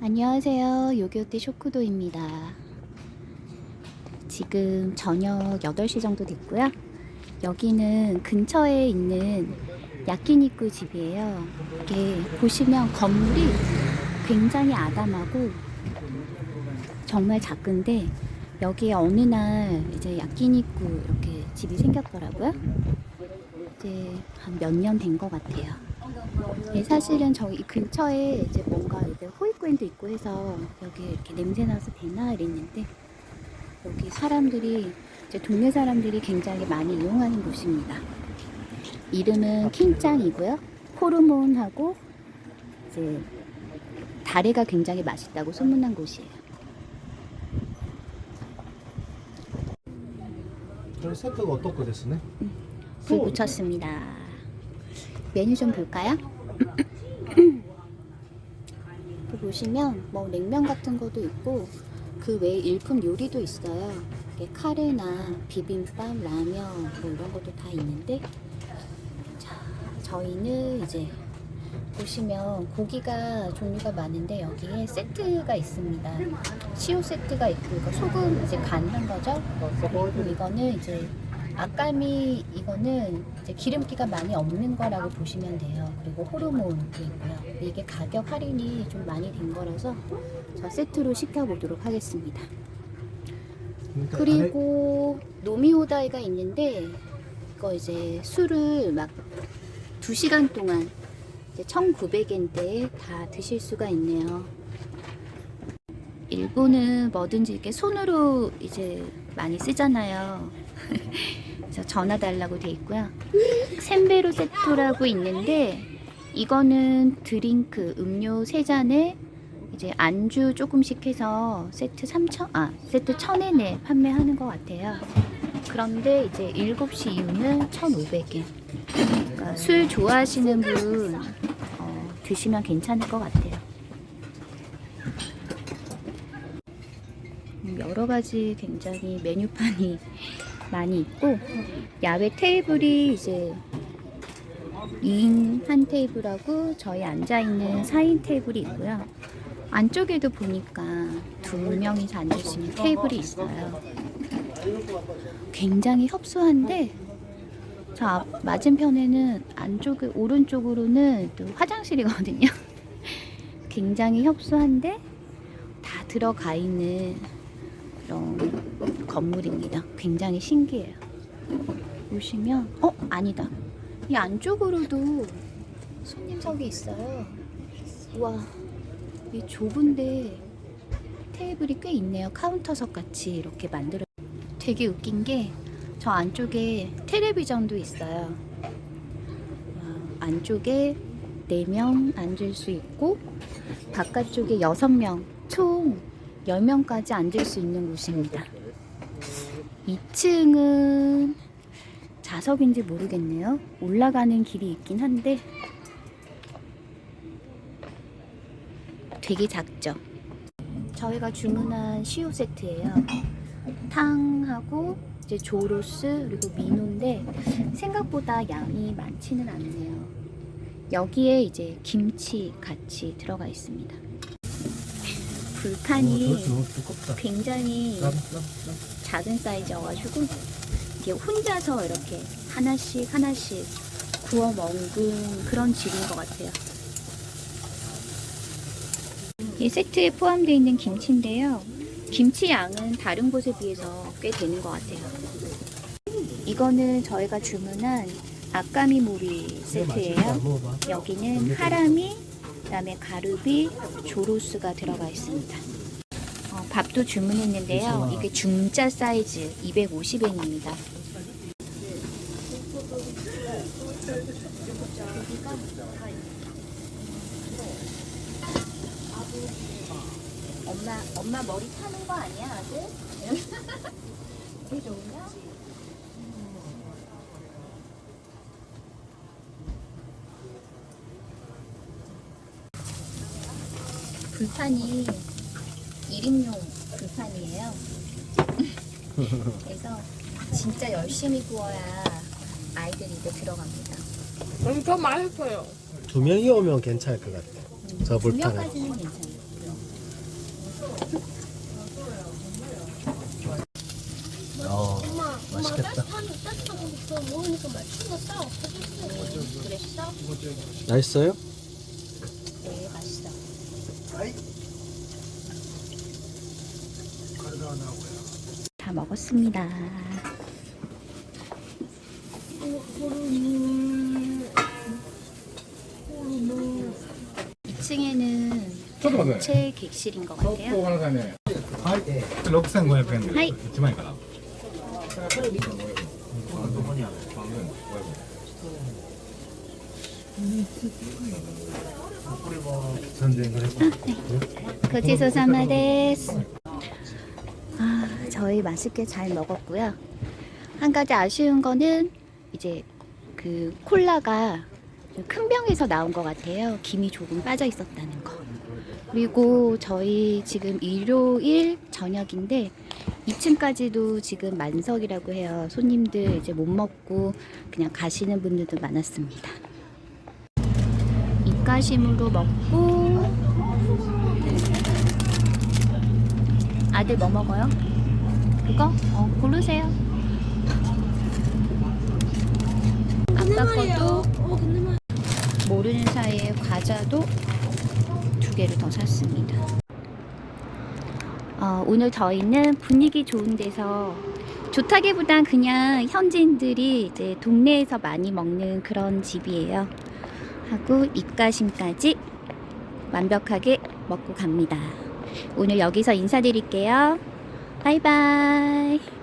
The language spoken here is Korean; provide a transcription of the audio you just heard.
안녕하세요. 요기요테 쇼쿠도입니다. 지금 저녁 8시 정도 됐고요. 여기는 근처에 있는 야끼니쿠 집이에요. 이게 보시면 건물이 굉장히 아담하고 정말 작은데 여기에 어느 날 이제 야끼니쿠 이렇게 집이 생겼더라고요. 이제 한 몇 년 된 것 같아요. 네, 사실은 저기 근처에 이제 뭔가 이제 호익구엔도 있고 해서 여기 이렇게 냄새 나서 되나 이랬는데 여기 사람들이 이제 동네 사람들이 굉장히 많이 이용하는 곳입니다. 이름은 킹짱이고요. 호르몬하고 이제 다래가 굉장히 맛있다고 소문난 곳이에요. 그럼 세트가 어떻고 됐으네? 불 붙였습니다. 메뉴 좀 볼까요? 또 보시면 뭐 냉면 같은 것도 있고 그 외에 일품 요리도 있어요. 카레나 비빔밥, 라면 뭐 이런 것도 다 있는데 자 저희는 이제 보시면 고기가 종류가 많은데 여기에 세트가 있습니다. 시오 세트가 있고 이거 소금 이제 간한 거죠. 그리고 이거는 이제 아까미 이거는 이제 기름기가 많이 없는 거라고 보시면 돼요. 그리고 호르몬도 있고요. 이게 가격 할인이 좀 많이 된 거라서 저 세트로 시켜보도록 하겠습니다. 그러니까 그리고 노미오다이가 있는데 이거 이제 술을 막 2시간 동안 이제 1,900엔대에 다 드실 수가 있네요. 일본은 뭐든지 이렇게 손으로 이제 많이 쓰잖아요. 그래서 전화 달라고 돼 있고요. 샌베로 세토라고 있는데 이거는 드링크 음료 세 잔에 이제 안주 조금씩 해서 세트 3천 아 세트 1000엔에 판매하는 것 같아요. 그런데 이제 7시 이후는 1,500엔. 그러니까 술 좋아하시는 분 어, 드시면 괜찮을 것 같아요. 음, 여러 가지 굉장히 메뉴판이 많이 있고 야외 테이블이 이제 2인 한 테이블하고 저희 앉아 있는 4인 테이블이 있고요. 안쪽에도 보니까 두 명이서 앉을 수 있는 테이블이 있어요. 굉장히 협소한데 저 앞, 맞은편에는 안쪽에 오른쪽으로는 또 화장실이거든요. 굉장히 협소한데 다 들어가 있는 그런 건물입니다. 굉장히 신기해요. 보시면 어 아니다. 이 안쪽으로도 손님석이 있어요. 와, 이 좁은데 테이블이 꽤 있네요. 카운터석 같이 이렇게 만들어. 되게 웃긴 게 저 안쪽에 텔레비전도 있어요. 와, 안쪽에 4명 앉을 수 있고 바깥쪽에 6명, 총 10명까지 앉을 수 있는 곳입니다. 2층은 좌석인지 모르겠네요. 올라가는 길이 있긴 한데 되게 작죠. 저희가 주문한 시오 세트예요. 탕하고 이제 조로스 그리고 민호인데 생각보다 양이 많지는 않네요. 여기에 이제 김치 같이 들어가 있습니다. 불판이 어, 너무 두껍다. 굉장히 땀, 땀, 땀. 작은 사이즈여가지고 이게 혼자서 이렇게 하나씩 하나씩 구워 먹은 그런 질인 것 같아요. 이 세트에 포함되어 있는 김치인데요. 김치 양은 다른 곳에 비해서 꽤 되는 것 같아요. 이거는 저희가 주문한 아까미 모리 세트예요. 맛있다. 먹어봐. 여기는 하라미, 그 다음에 가루비, 조로스가 들어가 있습니다. 어, 밥도 주문했는데요. 이게 중짜 사이즈 250엔입니다. 엄마, 엄마 머리 타는 거 아니야, 아들? 되게 좋은가? 불판이 1인용 불판이에요. 그래서 진짜 열심히 구워야 아이들이 이제 들어갑니다. 엄청 맛있어요. 두 명이 오면 괜찮을 것 같아. 저두 불판은. 명까지는 괜찮아요. 어, 엄마, 맛있겠다. 엄마 따뜻한 따뜻한 거 있어. 먹으니까 맛있겠다. 그랬어? 맛있어요? 네, 맛있어. 다 먹었습니다. 음, 2층에는 ちょっと待って 단체 객실인 것 ちょっ 같아요. とごめんなさいね。はい。6500円で。はい1万円か 데스. 아, 저희 맛있게 잘 먹었고요. 한 가지 아쉬운 거는 이제 그 콜라가 좀큰 병에서 나온 것 같아요. 김이 조금 빠져 있었다는 거. 그리고 저희 지금 일요일 저녁인데 2층까지도 지금 만석이라고 해요. 손님들 이제 못 먹고 그냥 가시는 분들도 많았습니다. 입가심으로 먹고 아들 뭐 먹어요? 그거? 어, 고르세요. 아빠 것도 모르는 사이에 과자도 두 개를 더 샀습니다. 어, 오늘 저희는 분위기 좋은 데서 좋다기보단 그냥 현지인들이 이제 동네에서 많이 먹는 그런 집이에요. 하고 입가심까지 완벽하게 먹고 갑니다. 오늘 여기서 인사드릴게요. 바이바이.